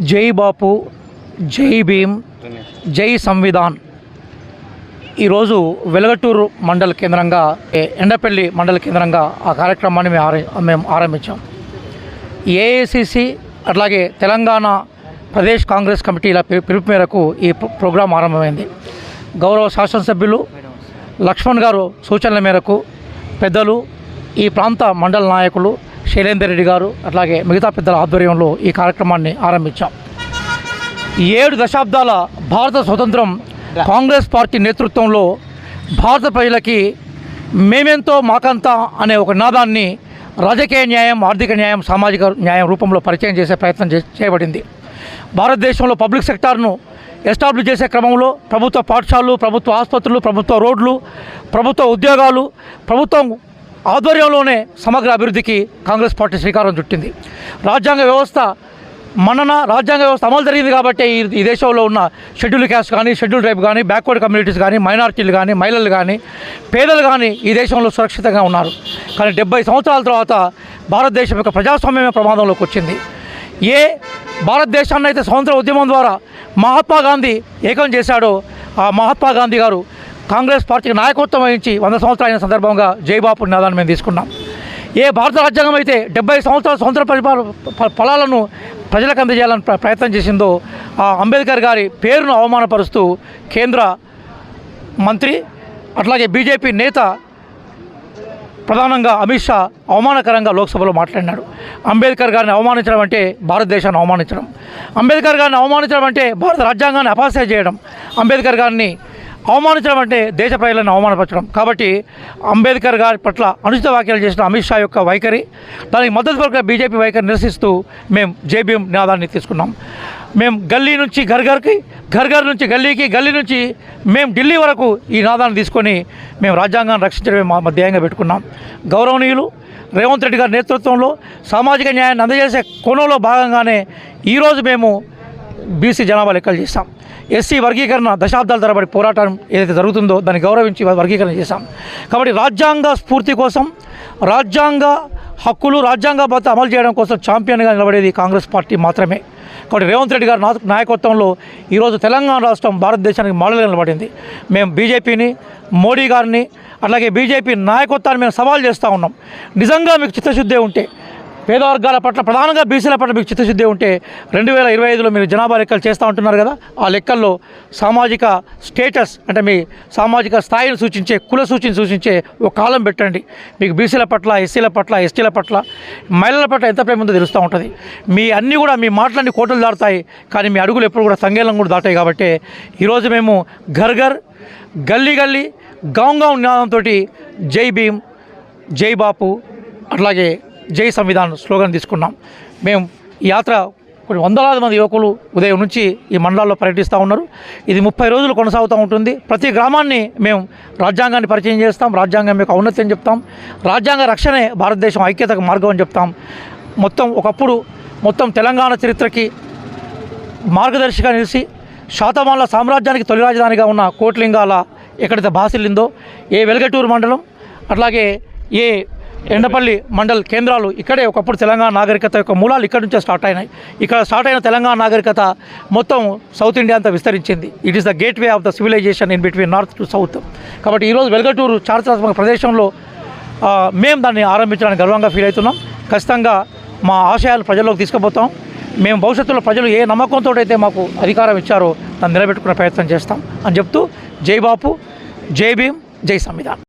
జై బాపు జై భీమ్ జై సంవిధాన్. ఈరోజు వెలగటూరు మండల కేంద్రంగా ఏ- ఎండపల్లి మండల కేంద్రంగా ఆ కార్యక్రమాన్ని మేము మేము ఆరంభించాం. ఏఐసిసి అట్లాగే తెలంగాణ ప్రదేశ్ కాంగ్రెస్ కమిటీల పిలుపు మేరకు ఈ ప్ర- ప్రోగ్రాం ఆరంభమైంది. గౌరవ శాసనసభ్యులు లక్ష్మణ్ గారు సూచనల మేరకు పెద్దలు ఈ ప్రాంత మండల నాయకులు శైలేందర్ రెడ్డి గారు అట్లాగే మిగతా పెద్దల ఆధ్వర్యంలో ఈ కార్యక్రమాన్ని ఆరంభించాం. ఏడు దశాబ్దాల భారత స్వతంత్రం కాంగ్రెస్ పార్టీ నేతృత్వంలో భారత ప్రజలకి మేమెంతో మాకంతా అనే ఒక నాదాన్ని రాజకీయ న్యాయం ఆర్థిక న్యాయం సామాజిక న్యాయం రూపంలో పరిచయం చేసే ప్రయత్నం చే- చేయబడింది. భారతదేశంలో పబ్లిక్ సెక్టార్ను ఎస్టాబ్లిష్ చేసే క్రమంలో ప్రభుత్వ పాఠశాలలు ప్రభుత్వ ఆసుపత్రులు ప్రభుత్వ రోడ్లు ప్రభుత్వ ఉద్యోగాలు ప్రభుత్వం ఆధ్వర్యంలోనే సమగ్ర అభివృద్ధికి కాంగ్రెస్ పార్టీ శ్రీకారం చుట్టింది. రాజ్యాంగ వ్యవస్థ మనన రాజ్యాంగ వ్యవస్థ అమలు జరిగింది కాబట్టి ఈ దేశంలో ఉన్న షెడ్యూల్ క్యాస్ట్ కానీ షెడ్యూల్ ట్రైబ్ కానీ బ్యాక్వర్డ్ కమ్యూనిటీస్ కానీ మైనారిటీలు కానీ మహిళలు కానీ పేదలు కానీ ఈ దేశంలో సురక్షితంగా ఉన్నారు. కానీ డెబ్బై సంవత్సరాల తర్వాత భారతదేశం యొక్క ప్రజాస్వామ్యమే ప్రమాదంలోకి వచ్చింది. ఏ భారతదేశాన్ని అయితే స్వతంత్ర ఉద్యమం ద్వారా మహాత్మా గాంధీ ఏకం చేశాడో. ఆ మహాత్మా గాంధీ గారు కాంగ్రెస్ పార్టీకి నాయకత్వం వహించి వంద సంవత్సరాల సందర్భంగా జైబాపు నినాదాన్ని మేము తీసుకున్నాం. ఏ భారత రాజ్యాంగం అయితే డెబ్బై సంవత్సరాల స్వతంత్ర పరిపాల ఫలాలను ప్రజలకు అందజేయాలని ప్ర- ప్రయత్నం చేసిందో ఆ అంబేద్కర్ గారి పేరును అవమానపరుస్తూ కేంద్ర మంత్రి అట్లాగే బీజేపీ నేత ప్రధానంగా అమిత్ షా అవమానకరంగా లోక్సభలో మాట్లాడినాడు. అంబేద్కర్ గారిని అవమానించడం అంటే భారతదేశాన్ని అవమానించడం. అంబేద్కర్ గారిని అవమానించడం అంటే భారత రాజ్యాంగాన్ని అపాసే చేయడం. అంబేద్కర్ గారిని అవమానించడం అంటే దేశ ప్రజలను అవమానపరచడం. కాబట్టి అంబేద్కర్ గారి పట్ల అనుచిత వ్యాఖ్యలు చేసిన అమిత్ షా యొక్క వైఖరి దానికి మద్దతు పలికిన బీజేపీ వైఖరి నిరసిస్తూ మేము జేబీఎం నినాదాన్ని తీసుకున్నాం. మేము గల్లీ నుంచి ఘర్ ఘర్కి నుంచి గల్లీకి గల్లీ నుంచి మేము ఢిల్లీ వరకు ఈ నాదాన్ని తీసుకొని మేము రాజ్యాంగాన్ని రక్షించడమే మా మా ధ్యేయంగా పెట్టుకున్నాం. గౌరవనీయులు రేవంత్ రెడ్డి గారి నేతృత్వంలో సామాజిక న్యాయాన్ని అందజేసే కోణంలో భాగంగానే ఈరోజు మేము బీసీ జనాభా లెక్కలు చేస్తాం ఎస్సీ వర్గీకరణ దశాబ్దాల తరబడి పోరాటం ఏదైతే జరుగుతుందో దాన్ని గౌరవించి వర్గీకరణ చేశాం. కాబట్టి రాజ్యాంగ స్ఫూర్తి కోసం రాజ్యాంగ హక్కులు రాజ్యాంగ భద్రత అమలు చేయడం కోసం ఛాంపియన్గా నిలబడేది కాంగ్రెస్ పార్టీ మాత్రమే. కాబట్టి రేవంత్ రెడ్డి గారి నా- నాయకత్వంలో ఈరోజు తెలంగాణ రాష్ట్రం భారతదేశానికి మోడల్గా నిలబడింది. మేము బీజేపీని మోడీ గారిని అట్లాగే బీజేపీ నాయకత్వాన్ని మేము సవాల్ చేస్తూ ఉన్నాం. నిజంగా మీకు చిత్తశుద్ధి ఉంటే పేద వర్గాల పట్ల ప్రధానంగా బీసీల పట్ల మీకు చిత్తశుద్ధి ఉంటే రెండు వేల ఇరవై ఐదులో మీరు జనాభా లెక్కలు చేస్తూ ఉంటున్నారు కదా ఆ లెక్కల్లో సామాజిక స్టేటస్ అంటే మీ సామాజిక స్థాయిని సూచించే కుల సూచిని సూచించే ఒక కాలం పెట్టండి. మీకు బీసీల పట్ల ఎస్సీల పట్ల ఎస్టీల పట్ల మహిళల పట్ల ఎంత ప్రేమ ఉందో తెలుస్తూ ఉంటుంది. మీ అన్నీ కూడా మీ మాటలన్నీ కోటలు దాటుతాయి కానీ మీ అడుగులు ఎప్పుడు కూడా సంగేలం కూడా దాటాయి కాబట్టి ఈరోజు మేము ఘర్ ఘర్ గల్లీ గల్లీ గాం గాం నినాదంతో జై భీమ్ జై బాపు అట్లాగే జై సంవిధాన్ స్లోగన్ తీసుకున్నాం. మేము ఈ యాత్ర కొన్ని వందలాది మంది యువకులు ఉదయం నుంచి ఈ మండలాల్లో పర్యటిస్తూ ఉన్నారు. ఇది ముప్పై రోజులు కొనసాగుతూ ఉంటుంది. ప్రతి గ్రామాన్ని మేము రాజ్యాంగాన్ని పరిచయం చేస్తాం. రాజ్యాంగం యొక్క ఔన్నత్యం చెప్తాం. రాజ్యాంగ రక్షణే భారతదేశం ఐక్యతకు మార్గం అని చెప్తాం. మొత్తం ఒకప్పుడు మొత్తం తెలంగాణ చరిత్రకి మార్గదర్శిగా నిలిచి శాతమాన్ల సామ్రాజ్యానికి తొలి రాజధానిగా ఉన్న కోట్లింగాల ఎక్కడైతే బాసిల్లిందో ఏ వెలగటూరు మండలం అట్లాగే ఏ ఎండపల్లి మండల్ కేంద్రాలు ఇక్కడే ఒకప్పుడు తెలంగాణ నాగరికత యొక్క మూలాలు ఇక్కడ నుంచే స్టార్ట్ అయినాయి. ఇక్కడ స్టార్ట్ అయిన తెలంగాణ నాగరికత మొత్తం సౌత్ ఇండియా అంతా విస్తరించింది. It is the gateway of the civilization in between north to south కాబట్టి ఈరోజు వెలగటూరు చారిత్రాత్మక ప్రదేశంలో మేము దాన్ని ఆరంభించడానికి గర్వంగా ఫీల్ అవుతున్నాం. ఖచ్చితంగా మా ఆశయాలు ప్రజల్లోకి తీసుకుపోతాం. మేము భవిష్యత్తులో ప్రజలు ఏ నమ్మకంతో అయితే మాకు అధికారం ఇచ్చారో దాన్ని నిలబెట్టుకునే ప్రయత్నం చేస్తాం అని చెప్తూ జై బాపు జై భీమ్ జై సంవిధాన్.